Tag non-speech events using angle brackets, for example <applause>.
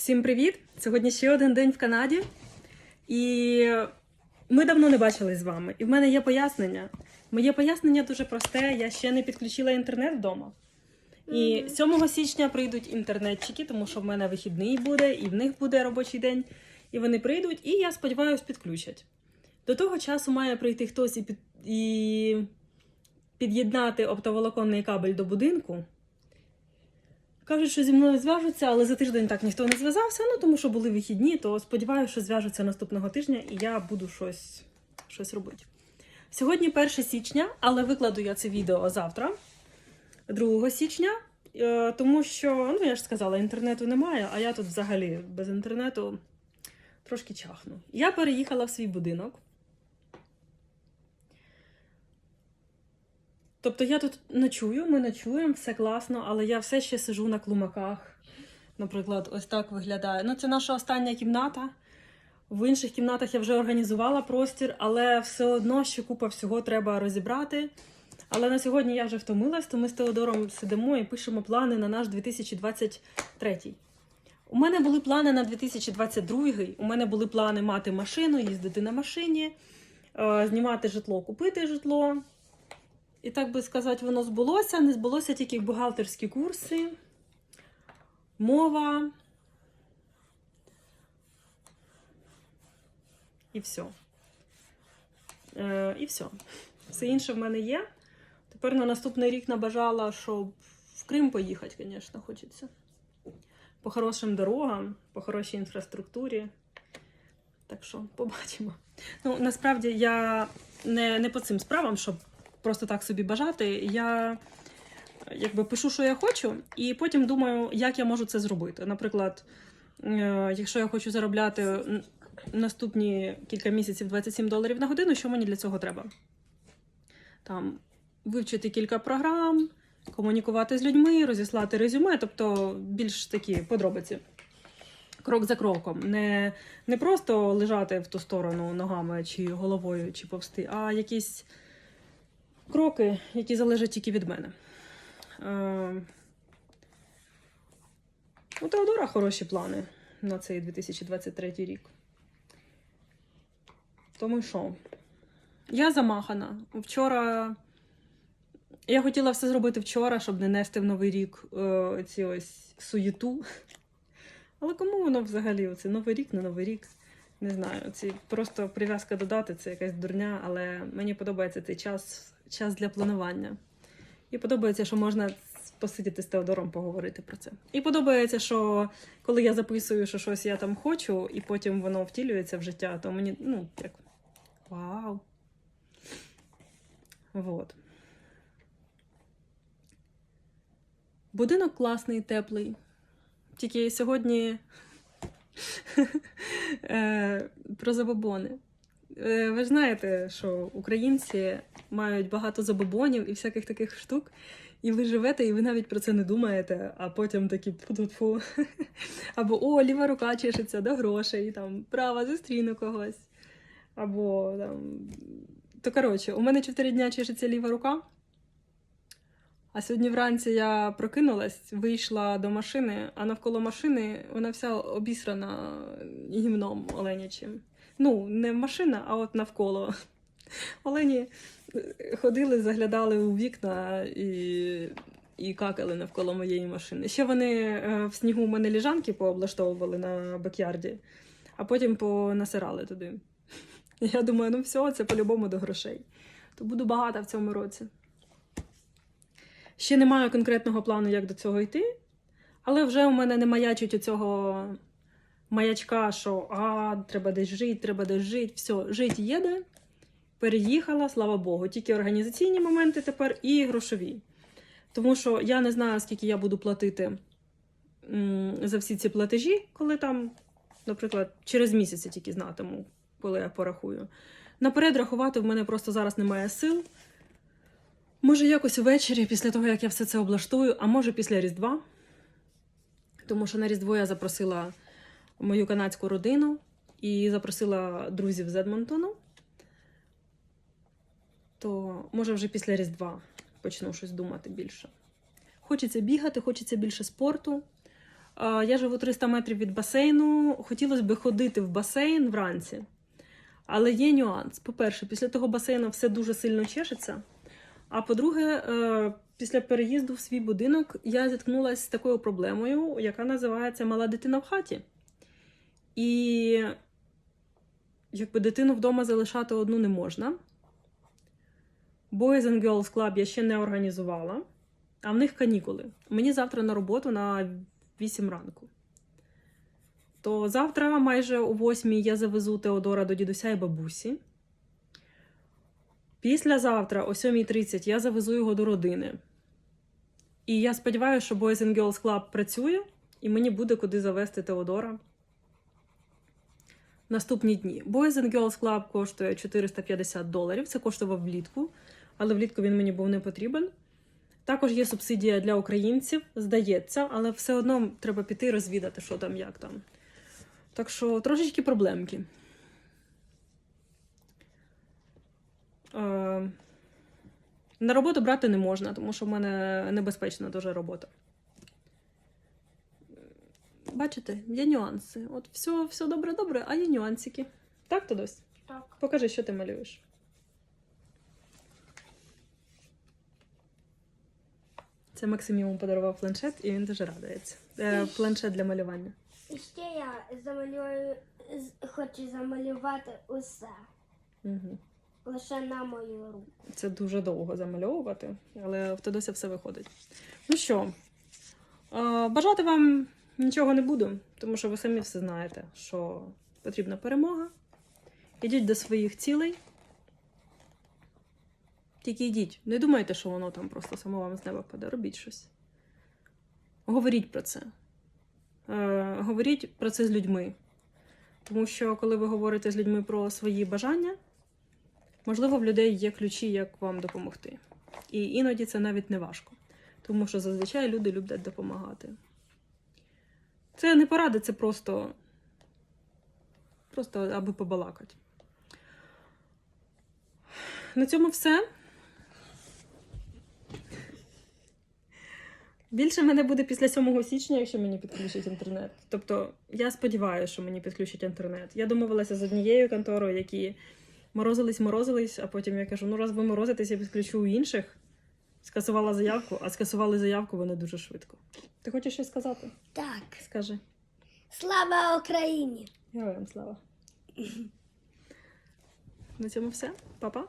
Всім привіт! Сьогодні ще один день в Канаді. І ми давно не бачились з вами. І в мене є пояснення. Моє пояснення дуже просте. Я ще не підключила інтернет вдома. І 7 січня прийдуть інтернетчики, тому що в мене вихідний буде, і в них буде робочий день. І вони прийдуть, і я сподіваюся, підключать. До того часу має прийти хтось і, під... і під'єднати оптоволоконний кабель до будинку. Кажуть, що зі мною зв'яжуться, але за тиждень так ніхто не зв'язався. Ну тому що були вихідні, то сподіваюся, що зв'яжуться наступного тижня, і я буду щось, щось робити. Сьогодні 1 січня, але викладу я це відео завтра, 2 січня, е, тому що, ну я ж сказала, інтернету немає, а я тут взагалі без інтернету трошки чахну. Я переїхала в свій будинок. Тобто я тут ночую, ми ночуємо, все класно, але я все ще сижу на клумаках. Наприклад, ось так виглядає. Ну, це наша остання кімната. В інших кімнатах я вже організувала простір, але все одно ще купа всього треба розібрати. Але на сьогодні я вже втомилась, то ми з Теодором сидимо і пишемо плани на наш 2023. У мене були плани на 2022. У мене були плани мати машину, їздити на машині, е, знімати житло, купити житло. І так би сказати, воно збулося. Не збулося тільки бухгалтерські курси, мова. І все. Е, і все. Все інше в мене є. Тепер на наступний рік набажала, щоб в Крим поїхати, звісно, хочеться. По хорошим дорогам, по хорошій інфраструктурі. Так що побачимо. Ну, насправді я не, не по цим справам, щоб просто так собі бажати. Я якби пишу, що я хочу, і потім думаю, як я можу це зробити. Наприклад, е, якщо я хочу заробляти наступні кілька місяців 27 доларів на годину, що мені для цього треба? Там вивчити кілька програм, комунікувати з людьми, розіслати резюме, тобто більш такі подробиці. Крок за кроком. Не, не просто лежати в ту сторону ногами чи головою, чи повсти, а якісь кроки, які залежать тільки від мене. Е, у Теодора хороші плани на цей 2023 рік. Тому що? Я замахана. Вчора. Я хотіла все зробити вчора, щоб не нести в Новий рік е, ці ось суєту. Але кому воно взагалі? Оце Новий рік, не Новий рік. Не знаю. Ці просто прив'язка до дати це якась дурня, але мені подобається цей час, час для планування. І подобається, що можна посидіти з Теодором, поговорити про це. І подобається, що коли я записую, що щось я там хочу, і потім воно втілюється в життя, то мені, ну, як вау. Вот. Будинок класний, теплий. Тільки сьогодні <laughs> е, про забобони. Е, Ви ж знаєте, що українці мають багато забобонів і всяких таких штук, і ви живете, і ви навіть про це не думаєте, а потім такі фу <laughs> Або о, ліва рука чешеться до грошей, там, права зустріну когось. Або там. То коротше, у мене 4 дня чешеться ліва рука. А сьогодні вранці я прокинулась, вийшла до машини, а навколо машини вона вся обісрана гімном оленячим. Ну, не машина, а от навколо. <laughs> Олені ходили, заглядали у вікна і, і какали навколо моєї машини. Ще вони е, в снігу у мене ліжанки пооблаштовували на бакярді, а потім понасирали туди. <laughs> Я думаю, ну все, це по-любому до грошей. То буду багата в цьому році. Ще не маю конкретного плану, як до цього йти, але вже у мене не маячить оцього маячка, що а, треба десь жити, треба десь жити. Все, жити їде. Переїхала, слава Богу. Тільки організаційні моменти тепер і грошові. Тому що я не знаю, скільки я буду платити за всі ці платежі, коли там, наприклад, через місяць я тільки знатиму, коли я порахую. Наперед рахувати в мене просто зараз немає сил. Може, якось ввечері, після того, як я все це облаштую, а може після Різдва. Тому що на Різдво я запросила мою канадську родину і запросила друзів з Едмонтону. То може вже після Різдва почну щось думати більше. Хочеться бігати, хочеться більше спорту. Я живу 300 метрів від басейну. Хотілося б ходити в басейн вранці. Але є нюанс. По-перше, після того басейну все дуже сильно чешеться. А по-друге, е, після переїзду в свій будинок я зіткнулася з такою проблемою, яка називається мала дитина в хаті. І якби дитину вдома залишати одну не можна. Boys and Girls Club я ще не організувала, а в них канікули. Мені завтра на роботу на 8 ранку. То завтра, майже о 8 я завезу Теодора до дідуся і бабусі. Післязавтра, о 7.30, я завезу його до родини. І я сподіваюся, що Boys and Girls Club працює, і мені буде куди завести Теодора. Наступні дні. Boys and Girls Club коштує 450 доларів. Це коштував влітку, але влітку він мені був не потрібен. Також є субсидія для українців, здається, але все одно треба піти розвідати, що там, як там. Так що трошечки проблемки. Е, на роботу брати не можна, тому що в мене небезпечна дуже робота. Бачите, є нюанси. От все, все добре-добре, а є нюансики. Так, Тодось? Так. Покажи, що ти малюєш. Це Максим йому подарував планшет, і він дуже радується. Е, планшет для малювання. І ще я замалюю, з- хочу замалювати усе. Угу. Лише на мою руку. Це дуже довго замальовувати, але в Тодося все виходить. Ну що, е, бажати вам нічого не буду, тому що ви самі все знаєте, що потрібна перемога. Ідіть до своїх цілей. Тільки йдіть. Не думайте, що воно там просто само вам з неба паде. Робіть щось. Говоріть про це. Е, говоріть про це з людьми. Тому що, коли ви говорите з людьми про свої бажання, Можливо, в людей є ключі, як вам допомогти. І іноді це навіть не важко, тому що зазвичай люди люблять допомагати. Це не поради, це просто, просто аби побалакати. На цьому все. Більше мене буде після 7 січня, якщо мені підключать інтернет. Тобто, я сподіваюся, що мені підключать інтернет. Я домовилася з однією конторою, які морозились, морозились, а потім я кажу: ну раз ви морозитесь, я підключу у інших. Скасувала заявку, а скасували заявку вони дуже швидко. Ти хочеш щось сказати? Так. Скажи. Слава Україні! Героям слава. На цьому все. Па-па.